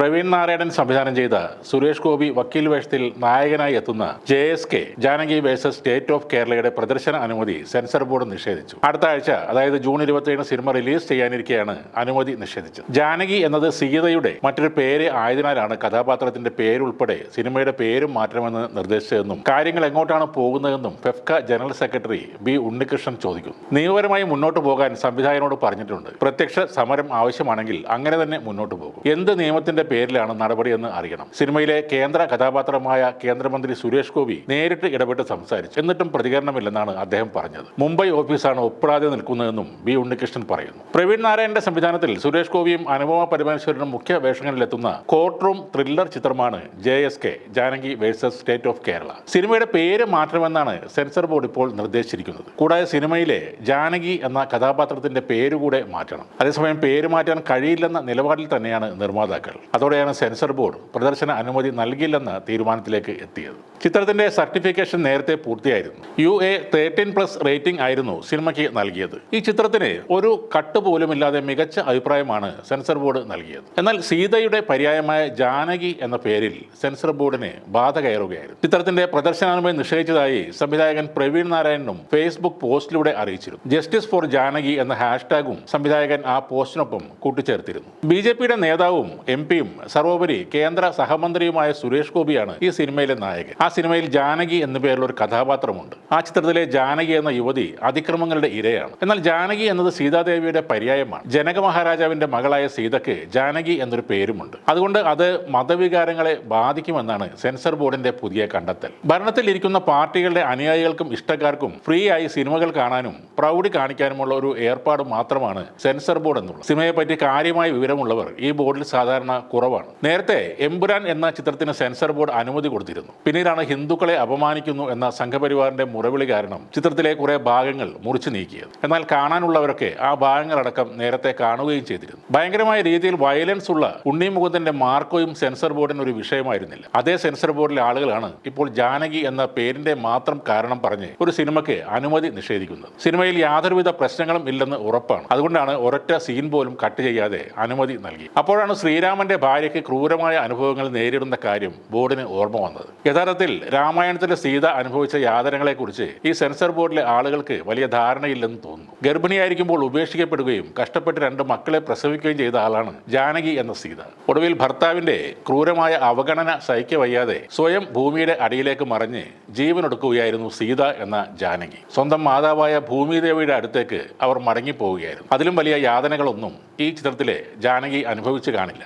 പ്രവീൺ നാരായണൻ സംവിധാനം ചെയ്ത സുരേഷ് ഗോപി വക്കീൽ വേഷത്തിൽ നായകനായി എത്തുന്ന J S K Janaki versus state of കേരളയുടെ പ്രദർശന അനുമതി സെൻസർ ബോർഡ് നിഷേധിച്ചു. അടുത്ത ആഴ്ച അതായത് ജൂൺ ഇരുപത്തിയേഴ് സിനിമ റിലീസ് ചെയ്യാനിരിക്കെയാണ് അനുമതി നിഷേധിച്ചത്. ജാനകി എന്നത് സീതയുടെ മറ്റൊരു പേര് ആയതിനാലാണ് കഥാപാത്രത്തിന്റെ പേരുൾപ്പെടെ സിനിമയുടെ പേരും മാറ്റണമെന്ന് നിർദ്ദേശിച്ചതെന്നും കാര്യങ്ങൾ എങ്ങോട്ടാണ് പോകുന്നതെന്നും FEFKA general secretary B Unnikrishnan ചോദിക്കുന്നു. നിയമപരമായി മുന്നോട്ട് പോകാൻ സംവിധായകനോട് പറഞ്ഞിട്ടുണ്ട്. പ്രത്യക്ഷ സമരം ആവശ്യമാണെങ്കിൽ അങ്ങനെ തന്നെ മുന്നോട്ട് പോകും. എന്ത് നിയമത്തിന്റെ പേരിലാണ് നടപടിയെന്ന് അറിയണം. സിനിമയിലെ കേന്ദ്ര കഥാപാത്രമായ കേന്ദ്രമന്ത്രി സുരേഷ് ഗോപി നേരിട്ട് ഇടപെട്ട് സംസാരിച്ചു. എന്നിട്ടും പ്രതികരണമില്ലെന്നാണ് അദ്ദേഹം പറഞ്ഞത്. മുംബൈ ഓഫീസാണ് ഒപ്പിടാതെ നിൽക്കുന്നതെന്നും ബി ഉണ്ണികൃഷ്ണൻ പറയുന്നു. പ്രവീൺ നാരായണന്റെ സംവിധാനത്തിൽ സുരേഷ് ഗോപിയും അനുപമ പരമേശ്വരനും മുഖ്യ വേഷങ്ങളിലെത്തുന്ന കോർട്ട് റൂം ത്രില്ലർ ചിത്രമാണ് J S K Janaki versus state of Kerala. സിനിമയുടെ പേര് മാറ്റണമെന്നാണ് സെൻസർ ബോർഡ് ഇപ്പോൾ നിർദ്ദേശിച്ചിരിക്കുന്നത്. കൂടാതെ സിനിമയിലെ ജാനകി എന്ന കഥാപാത്രത്തിന്റെ പേരുകൂടെ മാറ്റണം. അതേസമയം പേര് മാറ്റാൻ കഴിയില്ലെന്ന നിലപാടിൽ തന്നെയാണ് നിർമ്മാതാക്കൾ. അതോടെയാണ് സെൻസർ ബോർഡ് പ്രദർശന അനുമതി നൽകില്ലെന്ന തീരുമാനത്തിലേക്ക് എത്തിയത്. ചിത്രത്തിന്റെ സർട്ടിഫിക്കേഷൻ നേരത്തെ പൂർത്തിയായിരുന്നു. U A thirteen plus rating ആയിരുന്നു സിനിമയ്ക്ക് നൽകിയത്. ഈ ചിത്രത്തിന് ഒരു കട്ട് പോലുമില്ലാതെ മികച്ച അഭിപ്രായമാണ് സെൻസർ ബോർഡ് നൽകിയത്. എന്നാൽ സീതയുടെ പര്യായമായ ജാനകി എന്ന പേരിൽ സെൻസർ ബോർഡിന് ബാധ കയറുകയായിരുന്നു. ചിത്രത്തിന്റെ പ്രദർശനാനുമതി നിഷേധിച്ചതായി സംവിധായകൻ പ്രവീൺ നാരായണനും ഫേസ്ബുക്ക് പോസ്റ്റിലൂടെ അറിയിച്ചിരുന്നു. ജസ്റ്റിസ് ഫോർ ജാനകി എന്ന ഹാഷ്ടാഗും സംവിധായകൻ ആ പോസ്റ്റിനൊപ്പം കൂട്ടിച്ചേർത്തിരുന്നു. ബി ജെ പിയുടെ നേതാവും എം പിയും സർവോപരി കേന്ദ്ര സഹമന്ത്രിയുമായ സുരേഷ് ഗോപിയാണ് ഈ സിനിമയിലെ നായകൻ. ആ സിനിമയിൽ ജാനകി എന്ന പേരുള്ള ഒരു കഥാപാത്രമുണ്ട്. ആ ചിത്രത്തിലെ ജാനകി എന്ന യുവതി അതിക്രമങ്ങളുടെ ഇരയാണ്. എന്നാൽ ജാനകി എന്നത് സീതാദേവിയുടെ പര്യായമാണ്. ജനക മഹാരാജാവിന്റെ മകളായ സീതയ്ക്ക് ജാനകി എന്നൊരു പേരുമുണ്ട്. അതുകൊണ്ട് അത് മതവികാരങ്ങളെ ബാധിക്കുമെന്നാണ് സെൻസർ ബോർഡിന്റെ പുതിയ കണ്ടെത്തൽ. ഭരണത്തിൽ ഇരിക്കുന്ന പാർട്ടികളുടെ അനുയായികൾക്കും ഇഷ്ടക്കാർക്കും ഫ്രീ ആയി സിനിമകൾ കാണാനും പ്രൗഢി കാണിക്കാനുമുള്ള ഒരു ഏർപ്പാട് മാത്രമാണ് സെൻസർ ബോർഡ് എന്നുള്ളത്. സിനിമയെ പറ്റി കാര്യമായ വിവരമുള്ളവർ ഈ ബോർഡിൽ സാധാരണ കുറവാണ്. നേരത്തെ എമ്പുരാൻ എന്ന ചിത്രത്തിന് സെൻസർ ബോർഡ് അനുമതി കൊടുത്തിരുന്നു. പിന്നീടാണ് ഹിന്ദുക്കളെ അപമാനിക്കുന്നു എന്ന സംഘപരിവാറിന്റെ മുറവിളി കാരണം ചിത്രത്തിലെ കുറെ ഭാഗങ്ങൾ മുറിച്ചു നീക്കിയത്. എന്നാൽ കാണാനുള്ളവരൊക്കെ ആ ഭാഗങ്ങളടക്കം നേരത്തെ കാണുകയും ചെയ്തിരുന്നു. ഭയങ്കരമായ രീതിയിൽ വയലൻസ് ഉള്ള ഉണ്ണി മുകുന്ദന്റെ മാർക്കോയും സെൻസർ ബോർഡിന് ഒരു വിഷയമായിരുന്നില്ല. അതേ സെൻസർ ബോർഡിലെ ആളുകളാണ് ഇപ്പോൾ ജാനകി എന്ന പേരിന്റെ മാത്രം കാരണം പറഞ്ഞ് ഒരു സിനിമയ്ക്ക് അനുമതി നിഷേധിക്കുന്നത്. സിനിമയിൽ യാതൊരുവിധ പ്രശ്നങ്ങളും ഇല്ലെന്ന് ഉറപ്പാണ്. അതുകൊണ്ടാണ് ഒരൊറ്റ സീൻ പോലും കട്ട് ചെയ്യാതെ അനുമതി നൽകി. അപ്പോഴാണ് ശ്രീരാമന്റെ ഭാര്യയ്ക്ക് ക്രൂരമായ അനുഭവങ്ങൾ നേരിടുന്ന കാര്യം ബോർഡിന് ഓർമ്മ വന്നത്. യഥാർത്ഥത്തിൽ രാമായണത്തിലെ സീത അനുഭവിച്ച യാതനകളെക്കുറിച്ച് ഈ സെൻസർ ബോർഡിലെ ആളുകൾക്ക് വലിയ ധാരണയില്ലെന്ന് തോന്നുന്നു. ഗർഭിണിയായിരിക്കുമ്പോൾ ഉപേക്ഷിക്കപ്പെടുകയും കഷ്ടപ്പെട്ട് രണ്ട് മക്കളെ പ്രസവിക്കുകയും ചെയ്ത ആളാണ് ജാനകി എന്ന സീത. ഒടുവിൽ ഭർത്താവിന്റെ ക്രൂരമായ അവഗണന സഹിക്ക വയ്യാതെ സ്വയം ഭൂമിയുടെ അടിയിലേക്ക് മറിഞ്ഞ് ജീവനൊടുക്കുകയായിരുന്നു സീത എന്ന ജാനകി. സ്വന്തം മാതാവായ ഭൂമിദേവിയുടെ അടുത്തേക്ക് അവർ മടങ്ങിപ്പോവുകയായിരുന്നു. അതിലും വലിയ യാതനകളൊന്നും ഈ ചിത്രത്തിലെ ജാനകി അനുഭവിച്ചു കാണില്ല.